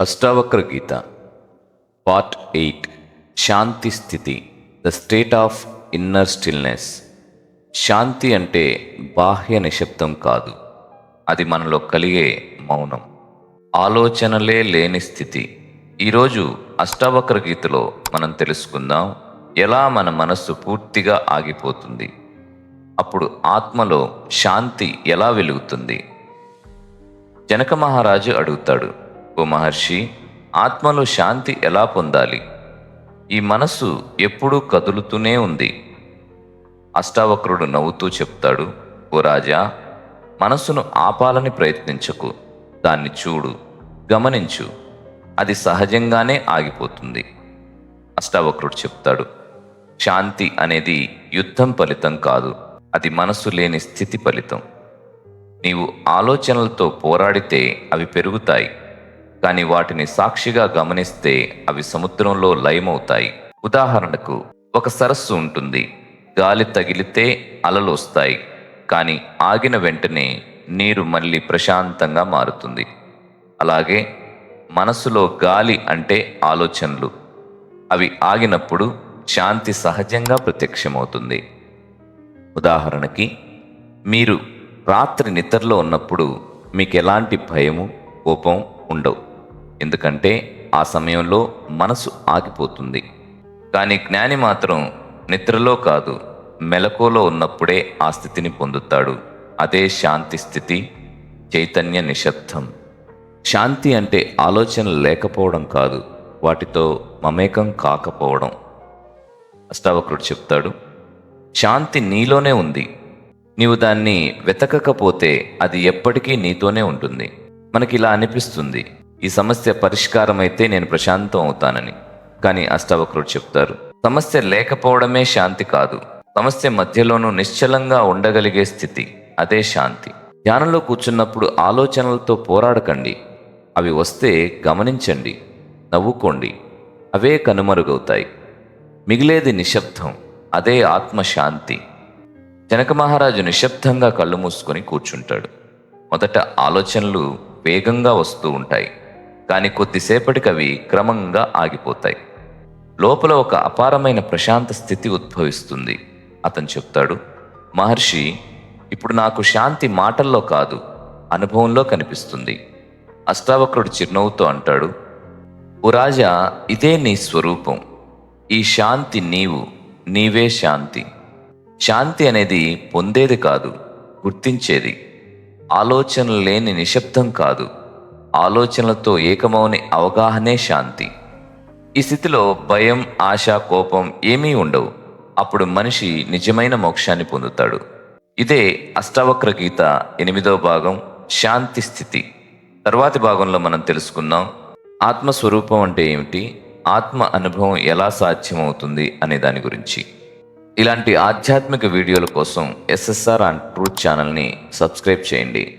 Ashtavakra Gita part eight. శాంతి స్థితి the state of inner stillness. శాంతి అంటే బాహ్య నిశ్శబ్దం కాదు అది మనలో కలిగే మౌనం. ఆలోచనలే లేని స్థితి. ఈరోజు అష్టావక్ర గీతలో మనం తెలుసుకుందాం ఎలా మన మనస్సు పూర్తిగా ఆగిపోతుంది. అప్పుడు ఆత్మలో శాంతి ఎలా వెలుగుతుంది? జనక మహారాజు అడుగుతాడు ఓ మహర్షి ఆత్మలో శాంతి ఎలా పొందాలి? ఈ మనస్సు ఎప్పుడూ కదులుతూనే ఉంది. అష్టావక్రుడు నవ్వుతూ చెప్తాడు ఓ రాజా మనస్సును ఆపాలని ప్రయత్నించకు. దాన్ని చూడు గమనించు. అది సహజంగానే ఆగిపోతుంది. అష్టావక్రుడు చెప్తాడు శాంతి అనేది యుద్ధం ఫలితం కాదు. అది మనస్సు లేని స్థితి ఫలితం. నీవు ఆలోచనలతో పోరాడితే అవి పెరుగుతాయి. కానీ వాటిని సాక్షిగా గమనిస్తే అవి సముద్రంలో లయమవుతాయి. ఉదాహరణకు ఒక సరస్సు ఉంటుంది. గాలి తగిలితే అలలు వస్తాయి. కానీ ఆగిన వెంటనే నీరు మళ్ళీ ప్రశాంతంగా మారుతుంది. అలాగే మనసులో గాలి అంటే ఆలోచనలు. అవి ఆగినప్పుడు శాంతి సహజంగా ప్రత్యక్షమవుతుంది. ఉదాహరణకి మీరు రాత్రి నిద్రలో ఉన్నప్పుడు మీకు ఎలాంటి భయము కోపం ఉండవు. ఎందుకంటే ఆ సమయంలో మనసు ఆగిపోతుంది. కానీ జ్ఞాని మాత్రం నిద్రలో కాదు మెలకువలో ఉన్నప్పుడే ఆ స్థితిని పొందుతాడు. అదే శాంతి స్థితి చైతన్య నిశ్శబ్దం. శాంతి అంటే ఆలోచన లేకపోవడం కాదు వాటితో మమేకం కాకపోవడం. అష్టావక్రుడు చెప్తాడు శాంతి నీలోనే ఉంది. నీవు దాన్ని వెతకకపోతే అది ఎప్పటికీ నీతోనే ఉంటుంది. మనకి ఇలా అనిపిస్తుంది. ఈ సమస్య పరిష్కారం అయితే నేను ప్రశాంతం అవుతానని. కానీ అష్టావక్రుడు చెప్తారు సమస్య లేకపోవడమే శాంతి కాదు. సమస్య మధ్యలోనూ నిశ్చలంగా ఉండగలిగే స్థితి అదే శాంతి. ధ్యానంలో కూర్చున్నప్పుడు ఆలోచనలతో పోరాడకండి. అవి వస్తే గమనించండి నవ్వుకోండి. అవే కనుమరుగవుతాయి. మిగిలేది నిశ్శబ్దం అదే ఆత్మశాంతి. జనక మహారాజు నిశ్శబ్దంగా కళ్ళు మూసుకొని కూర్చుంటాడు. మొదట ఆలోచనలు వేగంగా వస్తూ ఉంటాయి. కానీ కొద్దిసేపటికి అవి క్రమంగా ఆగిపోతాయి. లోపల ఒక అపారమైన ప్రశాంత స్థితి ఉద్భవిస్తుంది. అతను చెప్తాడు మహర్షి ఇప్పుడు నాకు శాంతి మాటల్లో కాదు అనుభవంలో కనిపిస్తుంది. అష్టావక్రుడు చిరునవ్వుతో అంటాడు ఓ రాజా ఇదే నీ స్వరూపం. ఈ శాంతి నీవు నీవే శాంతి. శాంతి అనేది పొందేది కాదు గుర్తించేది. ఆలోచనలు లేని నిశ్శబ్దం కాదు. ఆలోచనలతో ఏకమౌని అవగాహనే శాంతి. ఈ స్థితిలో భయం ఆశ కోపం ఏమీ ఉండవు. అప్పుడు మనిషి నిజమైన మోక్షాన్ని పొందుతాడు. ఇదే అష్టావక్ర గీత ఎనిమిదో భాగం శాంతి స్థితి. తర్వాతి భాగంలో మనం తెలుసుకుందాం ఆత్మస్వరూపం అంటే ఏమిటి? ఆత్మ అనుభవం ఎలా సాధ్యమవుతుంది అనే దాని గురించి. ఇలాంటి ఆధ్యాత్మిక వీడియోల కోసం ఎస్ఎస్ఆర్ అండ్ ట్రూత్ ఛానల్ని సబ్స్క్రైబ్ చేయండి.